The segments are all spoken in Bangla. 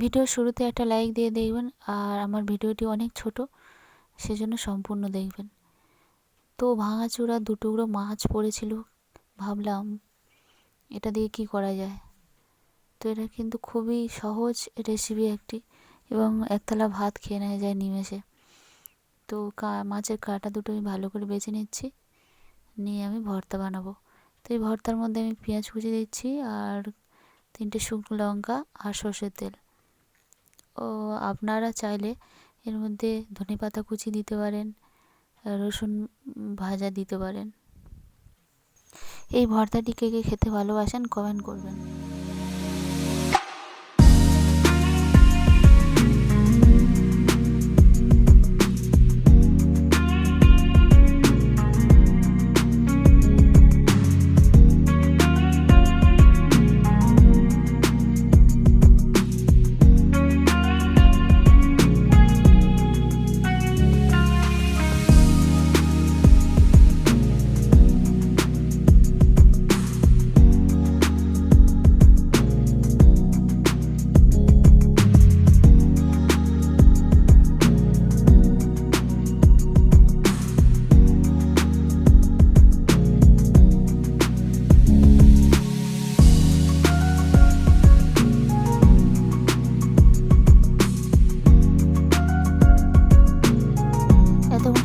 ভিডিওর শুরুতে একটা লাইক দিয়ে দেখবেন, আর আমার ভিডিওটি অনেক ছোট, সেজন্য সম্পূর্ণ দেখবেন। তো ভাঙাচোরা দুটুকরো মাছ পড়েছিল, ভাবলাম এটা দিয়ে কি করা যায়? তো এটা কিন্তু খুবই সহজ রেসিপি একটি, এবং একতলা ভাত খেয়ে নেওয়া যায় নিমেষে। তো মাছের কাঁটা দুটো আমি ভালো করে বেছে নিচ্ছি, নিয়ে আমি ভর্তা বানাবো। তো এই ভর্তার মধ্যে আমি পেঁয়াজ কুচি দিচ্ছি, আর তিনটে শুকনো লঙ্কা আর সর্ষের তেল। ও আপনারা চাইলে এর মধ্যে ধনে পাতা কুচি দিতে পারেন, রসুন ভাজা দিতে পারেন। এই ভর্তাটি কে কে খেতে ভালোবাসেন কমেন্ট করবেন।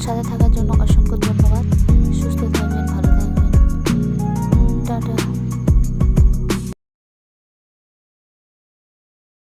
সাথে থাকার জন্য অসংখ্য ধন্যবাদ। সুস্থ